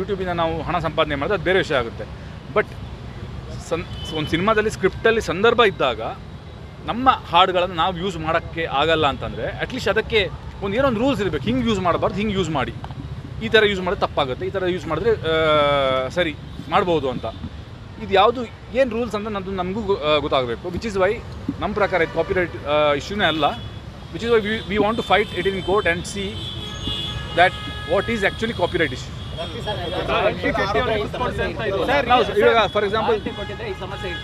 ಯೂಟ್ಯೂಬಿಂದ ನಾವು ಹಣ ಸಂಪಾದನೆ ಮಾಡಿದ್ರೆ ಅದು ಬೇರೆ ವಿಷಯ ಆಗುತ್ತೆ. ಬಟ್ ಸನ್, ಒಂದು ಸಿನಿಮಾದಲ್ಲಿ ಸ್ಕ್ರಿಪ್ಟಲ್ಲಿ ಸಂದರ್ಭ ಇದ್ದಾಗ ನಮ್ಮ ಹಾಡುಗಳನ್ನು ನಾವು ಯೂಸ್ ಮಾಡೋಕ್ಕೆ ಆಗಲ್ಲ ಅಂತಂದರೆ ಅಟ್ಲೀಸ್ಟ್ ಅದಕ್ಕೆ ಒಂದು ಏನೋ ಒಂದು ರೂಲ್ಸ್ ಇರಬೇಕು. ಹಿಂಗೆ ಯೂಸ್ ಮಾಡಬಾರ್ದು, ಹಿಂಗೆ ಯೂಸ್ ಮಾಡಿ. ಈ ಥರ ಯೂಸ್ ಮಾಡಿದ್ರೆ ತಪ್ಪಾಗುತ್ತೆ, ಈ ಥರ ಯೂಸ್ ಮಾಡಿದ್ರೆ ಸರಿ, ಮಾಡ್ಬೋದು ಅಂತ. ಇದು ಯಾವುದು, ಏನು ರೂಲ್ಸ್ ಅಂತ ನಮ್ಮದು ನಮಗೂ ಗೊತ್ತಾಗಬೇಕು. ವಿಚ್ ಇಸ್ ವೈ ನಮ್ಮ ಪ್ರಕಾರ ಇದು ಕಾಪಿರೈಟ್ ಇಶ್ಯೂನೇ ಅಲ್ಲ. Which is why we want to fight it in court and see that what is actually copyright issue ಇವಾಗ ಫಾರ್ ಎಕ್ಸಾಂಪಲ್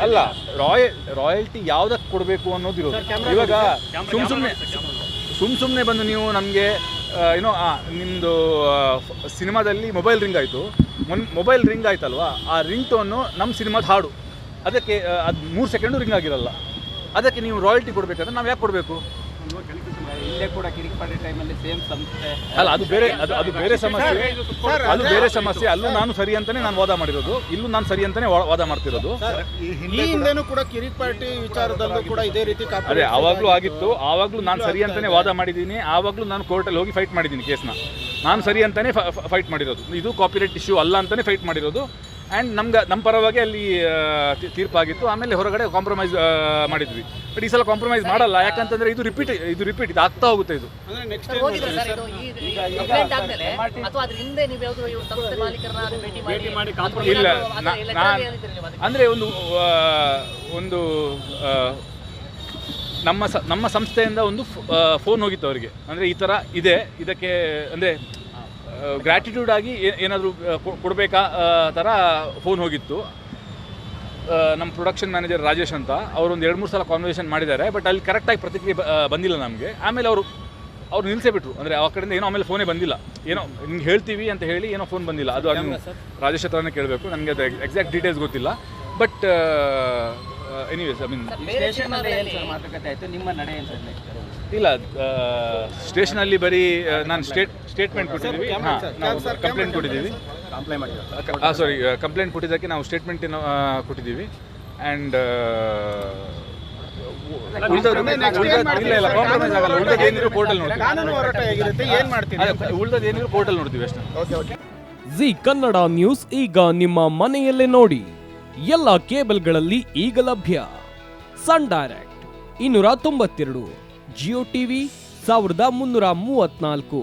ಅಲ್ಲ ರಾಯಲ್ ರಾಯಲ್ಟಿ ಯಾವ್ದಕ್ಕೆ ಕೊಡಬೇಕು ಅನ್ನೋದು ಇರೋದು. ಇವಾಗ ಸುಮ್ ಸುಮ್ಮನೆ ಸುಮ್ ಸುಮ್ಮನೆ ಬಂದು ನೀವು ನಮಗೆ ಏನೋ ನಿಮ್ಮದು ಸಿನಿಮಾದಲ್ಲಿ ಮೊಬೈಲ್ ರಿಂಗ್ ಆಯಿತು. ಮೊನ್ ಮೊಬೈಲ್ ರಿಂಗ್ ಆಯ್ತಲ್ವಾ? ಆ ರಿಂಗ್ ಟೋನು ನಮ್ಮ ಸಿನಿಮಾದ ಹಾಡು. ಅದಕ್ಕೆ ಅದು ಮೂರು ಸೆಕೆಂಡು ರಿಂಗ್ ಆಗಿರಲ್ಲ. ಅದಕ್ಕೆ ನೀವು ರಾಯಲ್ಟಿ ಕೊಡಬೇಕಾದ್ರೆ ನಾವು ಯಾಕೆ ಕೊಡಬೇಕು? ಇಲ್ಲೇ ಕೂಡ ಕಿರಿಕ್ಪಾಡಿ ಟೈಮಲ್ಲಿ ಸೇಮ್ ಸಂಸ್ಥೆ ಅಲ್ಲ ಅದು ಬೇರೆ ಅದು ಅದು ಬೇರೆ ಸಮಸ್ಯೆ. ಅದು ಬೇರೆ ಸಮಸ್ಯೆ. ಅಲ್ಲೂ ನಾನು ಸರಿ ಅಂತಾನೆ ನಾನು ವಾದ ಮಾಡಿರೋದು. ಇಲ್ಲೂ ನಾನು ಸರಿ ಅಂತಾನೆ ವಾದ ಮಾಡ್ತಿರೋದು. ಈ ಹಿಂದೆನೂ ಕೂಡ ಕಿರಿಕ್ ಪಾರ್ಟಿ ವಿಚಾರದಲ್ಲೂ ಕೂಡ ಇದೇ ರೀತಿ ಅದೇ ಆವಾಗಲೂ ಆಗಿತ್ತು. ಆವಾಗಲೂ ನಾನು ಸರಿ ಅಂತಾನೆ ವಾದ ಮಾಡಿದ್ದೀನಿ. ಆವಾಗಲೂ ನಾನು ಕೋರ್ಟಲ್ಲಿ ಹೋಗಿ ಫೈಟ್ ಮಾಡಿದ್ದೀನಿ ಕೇಸ್ನ. ನಾನು ಸರಿ ಅಂತಾನೆ ಫೈಟ್ ಮಾಡಿರೋದು. ಇದು ಕಾಪಿರೈಟ್ ಇಶ್ಯೂ ಅಲ್ಲ ಅಂತಾನೆ ಫೈಟ್ ಮಾಡಿರೋದು. ಆ್ಯಂಡ್ ನಮ್ಗೆ ನಮ್ಮ ಪರವಾಗಿ ಅಲ್ಲಿ ತೀರ್ಪಾಗಿತ್ತು. ಆಮೇಲೆ ಹೊರಗಡೆ ಕಾಂಪ್ರಮೈಸ್ ಮಾಡಿದ್ವಿ. ಬಟ್ ಈ ಸಲ ಕಾಂಪ್ರಮೈಸ್ ಮಾಡಲ್ಲ. ಯಾಕಂತಂದ್ರೆ ಇದು ರಿಪೀಟ್ ಇದು ರಿಪೀಟ್ ಇದು. ಆಗ್ತಾ ಹೋಗುತ್ತೆ ಇದು. ಅಂದ್ರೆ ನೆಕ್ಸ್ಟ್ ಸರ್, ಹೋಗಿದ್ರಾ ಸರ್ ಇದು ಈ ಕಂಪ್ಲೇಂಟ್ ಆದ್ಮೇಲೆ ಅಥವಾ ಅದ್ರ ಹಿಂದೆ ನೀವು ಯಾವ್ದು ಇವ್ರ ಸಂಸ್ಥೆ ಮಾಲೀಕರನ್ನ ಭೇಟಿ ಮಾಡಿ ಇಲ್ಲ ಅಂದ್ರೆ ಒಂದು ಒಂದು ನಮ್ಮ ನಮ್ಮ ಸಂಸ್ಥೆಯಿಂದ ಒಂದು ಫೋನ್ ಹೋಗಿತ್ತು ಅವರಿಗೆ. ಅಂದರೆ ಈ ಥರ ಇದೆ. ಇದಕ್ಕೆ ಅಂದರೆ ಗ್ರ್ಯಾಟಿಟ್ಯೂಡ್ ಆಗಿ ಏನಾದರೂ ಕೊಡಬೇಕಾ ಥರ ಫೋನ್ ಹೋಗಿತ್ತು. ನಮ್ಮ ಪ್ರೊಡಕ್ಷನ್ ಮ್ಯಾನೇಜರ್ ರಾಜೇಶ್ ಅಂತ ಅವರು ಒಂದು ಎರಡು ಮೂರು ಸಲ ಕಾನ್ವರ್ಸೇಷನ್ ಮಾಡಿದ್ದಾರೆ ಬಟ್ ಅಲ್ಲಿ ಕರೆಕ್ಟಾಗಿ ಪ್ರತಿಕ್ರಿಯೆ ಬಂದಿಲ್ಲ ನಮಗೆ. ಆಮೇಲೆ ಅವರು ಅವ್ರು ನಿಲ್ಲಿಸೇ ಬಿಟ್ಟರು ಅಂದರೆ ಆ ಕಡೆಯಿಂದ ಏನೋ ಆಮೇಲೆ ಫೋನೇ ಬಂದಿಲ್ಲ. ಏನೋ ನಿಮ್ಗೆ ಹೇಳ್ತೀವಿ ಅಂತ ಹೇಳಿ ಏನೋ ಫೋನ್ ಬಂದಿಲ್ಲ. ಅದು ಅದನ್ನು ರಾಜೇಶ್ ಹತ್ರನೇ ಕೇಳಬೇಕು. ನನಗೆ ಅದು ಎಕ್ಸಾಕ್ಟ್ ಡೀಟೇಲ್ಸ್ ಗೊತ್ತಿಲ್ಲ. But anyways I mean sir, station ಅಲ್ಲಿ ಏನ್ ಸಿನಿಮಾದಲ್ಲಿ ಆಯ್ತು? ನಿಮ್ಮ ನಡೆ ಏನ್ ಇಲ್ಲ ಸ್ಟೇಷನಲ್ಲಿ ಬರೀ ನಾನು ಸ್ಟೇಟ್ ಸ್ಟೇಟ್ಮೆಂಟ್ ಕೊಟ್ಟಿದ್ದೀವಿ. ನಾವು ಕಂಪ್ಲೇಂಟ್ ಕೊಟ್ಟಿದ್ದೀವಿ. ಹಾಂ ಸಾರಿ ಕಂಪ್ಲೇಂಟ್ ಕೊಟ್ಟಿದ್ದಕ್ಕೆ ನಾವು ಸ್ಟೇಟ್ಮೆಂಟ್ ಕೊಟ್ಟಿದ್ದೀವಿ. ಆ್ಯಂಡ್ ಏನಿದ್ರು ಕೋರ್ಟಲ್ಲಿ ನೋಡ್ತೀವಿ. ಅಷ್ಟೇ. ಜಿ ಕನ್ನಡ ನ್ಯೂಸ್ ಈಗ ನಿಮ್ಮ ಮನೆಯಲ್ಲೇ ನೋಡಿ. ಎಲ್ಲ ಕೇಬಲ್ಗಳಲ್ಲಿ ಈಗ ಲಭ್ಯ. ಸನ್ ಡೈರೆಕ್ಟ್ ಇನ್ನೂರ ತೊಂಬತ್ತೆರಡು ಜಿಯೋ ಟಿವಿ ಸಾವಿರದ ಮುನ್ನೂರ ಮೂವತ್ನಾಲ್ಕು